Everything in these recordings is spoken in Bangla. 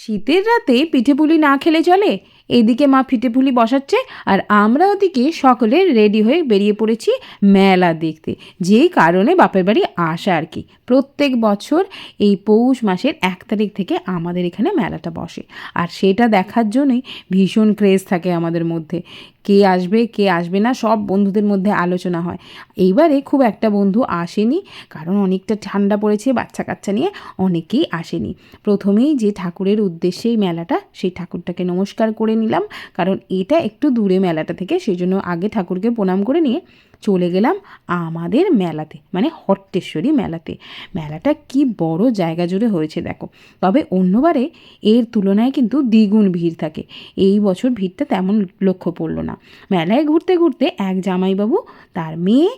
শীতের রাতে পিঠেপুলি না খেলে চলে? এদিকে মা পিঠেপুলি বসাচ্ছে আর আমরা ওদিকে সকলে রেডি হয়ে বেরিয়ে পড়েছি মেলা দেখতে। যেই কারণে বাপের বাড়ি আসা আর কি। প্রত্যেক বছর এই পৌষ মাসের এক তারিখ থেকে আমাদের এখানে মেলাটা বসে। আর সেটা দেখার জন্যই ভীষণ ক্রেজ থাকে আমাদের মধ্যে। কে আসবে কে আসবে না, সব বন্ধুদের মধ্যে আলোচনা হয়। এইবারে খুব একটা বন্ধু আসেনি, কারণ অনেকটা ঠান্ডা পড়েছে বাচ্চা কাচ্চা নিয়ে অনেকেই আসেনি। প্রথমেই যে ঠাকুরের উদ্দেশ্যেই মেলাটা, সেই ঠাকুরটাকে নমস্কার করে নিলাম, কারণ এটা একটু দূরে মেলাটা থেকে সেই জন্য আগে ঠাকুরকে প্রণাম করে নিয়ে চলে গেলাম আমাদের মেলাতে মানে হট্টেশ্বরী মেলাতে। মেলাটা কি বড় জায়গা জুড়ে হয়েছে, দেখো। তবে অন্যবারে এর তুলনায় কিন্তু দ্বিগুণ ভিড় থাকে। এই বছর ভিড়টা তেমন লক্ষ্য পড়ল না। মেলায় ঘুরতে ঘুরতে এক জামাইবাবু, তার মেয়ে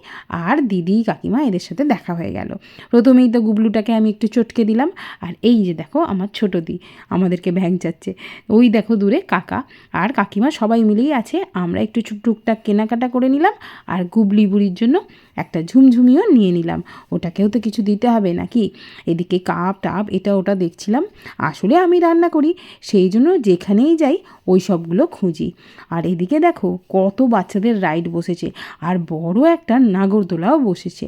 আর দিদি কাকিমা এদের সাথে দেখা হয়ে গেল। প্রথমেই তো গুবলুটাকে আমি একটু চটকে দিলাম, আর এই যে দেখো আমার ছোট দি, আমাদেরকে ভ্যাং চাচ্ছে। ওই দেখো দূরে কাকা আর কাকিমা সবাই মিলেই আছে। আমরা একটু টুকটাক কেনাকাটা করে নিলাম আর গুবলি বুড়ির জন্য একটা ঝুমঝুমিও নিয়ে নিলাম। ওটাকেও তো কিছু দিতে হবে নাকি? এদিকে কাপ টাপ, এটা ওটা দেখছিলাম। আসলে আমি রান্না করি, সেই জন্য যেখানেই যাই ওই সবগুলো খুঁজি। আর এদিকে দেখো কত বাচ্চাদের রাইড বসেছে আর বড় একটা নাগরদোলাও বসেছে।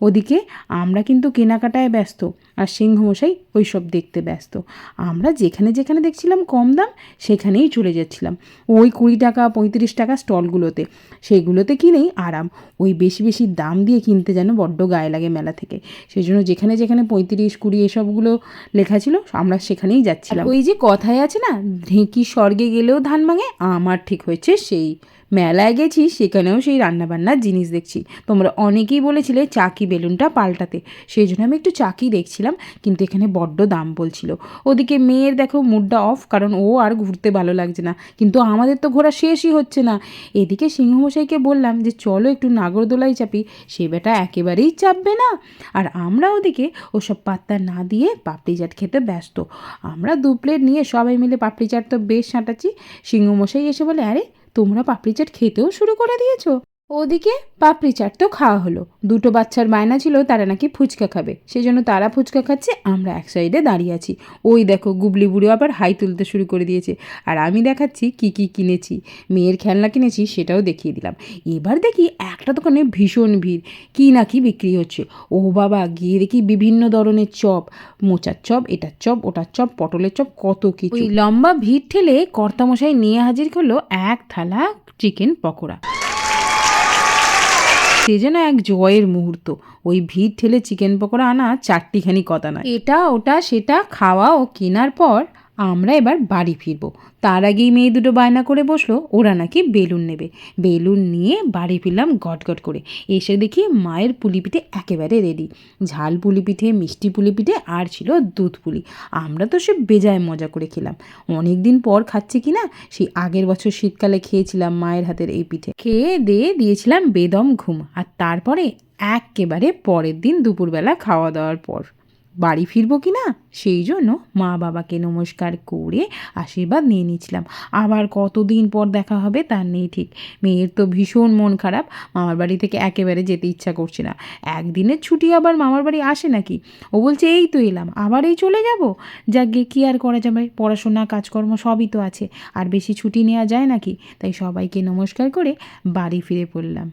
ওদিকে আমরা কিন্তু কেনাকাটায় ব্যস্ত আর সিংহমশাই ওই সব দেখতে ব্যস্ত। আমরা যেখানে যেখানে দেখছিলাম কম দাম, সেখানেই চলে যাচ্ছিলাম ওই কুড়ি টাকা, পঁয়ত্রিশ টাকা স্টলগুলোতে। সেইগুলোতে কিনেই আরাম। ওই বেশি বেশি দাম দিয়ে কিনতে যেন বড্ড গায়ে লাগে মেলা থেকে। সেই জন্য যেখানে যেখানে পঁয়ত্রিশ, কুড়ি এসবগুলো লেখা ছিল, আমরা সেখানেই যাচ্ছিলাম। ওই যে কথায় আছে না, ঢেঁকি স্বর্গে গেলেও ধান ভাঙে, আমার ঠিক হয়েছে সেই মেলায় গেছি, সেখানেও সেই রান্নাবান্নার জিনিস দেখছি। তোমরা অনেকেই বলেছিলে চাকি বেলুনটা পাল্টাতে। সেই জন্য আমি একটু চাকি দেখছিলাম, কিন্তু এখানে বড্ড দাম বলছিল। ওদিকে মেয়ের দেখো মুডটা অফ, কারণ ও আর ঘুরতে ভালো লাগছে না। কিন্তু আমাদের তো ঘোরা শেষই হচ্ছে না। এদিকে সিংহমশাইকে বললাম যে, চলো একটু নাগরদোলাই চাপি, সে বেটা একেবারেই চাপবে না। আর আমরা ওদিকে ওসব পাত্তা না দিয়ে পাপড়ি চাট খেতে ব্যস্ত। আমরা দু প্লেট নিয়ে সবাই মিলে পাপড়ি চাট তো বেশ সাঁটাচ্ছি। সিংহমশাই এসে বলে, আরে তোমরা পাপড়ি চাট খেতেও শুরু করে দিয়েছ। ওদিকে পাপড়ি চাট তো খাওয়া হলো। দুটো বাচ্চার বায়না ছিল, তারা নাকি ফুচকা খাবে। সেই জন্য তারা ফুচকা খাচ্ছে, আমরা এক সাইডে দাঁড়িয়ে আছি। ওই দেখো, গুবলি বুড়ো আবার হাই তুলতে শুরু করে দিয়েছে। আর আমি দেখাচ্ছি কি কি কিনেছি। মেয়ের খেলনা কিনেছি, সেটাও দেখিয়ে দিলাম। এবার দেখি একটা দোকানে ভীষণ ভিড়। কি না কি বিক্রি হচ্ছে? ও বাবা, গিয়ে দেখি বিভিন্ন ধরনের চপ। মোচার চপ, এটার চপ, ওটার চপ, পটলের চপ, কত কিছু। লম্বা ভিড় ঠেলে কর্তামশাই নিয়ে হাজির করল এক থালা চিকেন পকোড়া। সে যেন এক জয়ের মুহূর্ত। ওই ভিড় ঠেলে চিকেন পকোড়া আনা চারটিখানি কথা নয়। এটা, ওটা, সেটা, খাওয়া ও কেনার পর আমরা এবার বাড়ি ফিরবো। তার আগেই মেয়ে দুটো বায়না করে বসল, ওরা নাকি বেলুন নেবে। বেলুন নিয়ে বাড়ি ফিরলাম গটগট করে। এসে দেখি মায়ের পুলি পিঠে একেবারে রেডি ঝাল পুলি পিঠে মিষ্টি পুলি পিঠে আর ছিল দুধ পুলি। আমরা তো সে বেজায় মজা করে খেলাম। অনেক দিন পর খাচ্ছি কি না সেই আগের বছর শীতকালে খেয়েছিলাম মায়ের হাতের এই পিঠে। খেয়ে দিয়ে দিয়েছিলাম বেদম ঘুম। আর তারপরে একেবারে পরের দিন দুপুরবেলা খাওয়া দাওয়ার পর। বাড়ি ফিরবো কি না? সেই জন্য মা বাবাকে নমস্কার করে আশীর্বাদ নিয়ে নিয়েছিলাম। আবার কতদিন পর দেখা হবে তার নেই ঠিক। মেয়ের তো ভীষণ মন খারাপ। মামার বাড়ি থেকে একেবারে যেতে ইচ্ছা করছে না। একদিনের ছুটি আবার মামার বাড়ি আসে নাকি? ও বলছে, এই তো এলাম। আবার এই চলে যাব? যাকে কি আর করা যাবে? পড়াশোনা, কাজকর্ম সবই তো আছে। আর বেশি ছুটি নেওয়া যায় নাকি? তাই সবাইকে নমস্কার করে বাড়ি ফিরে পড়লাম।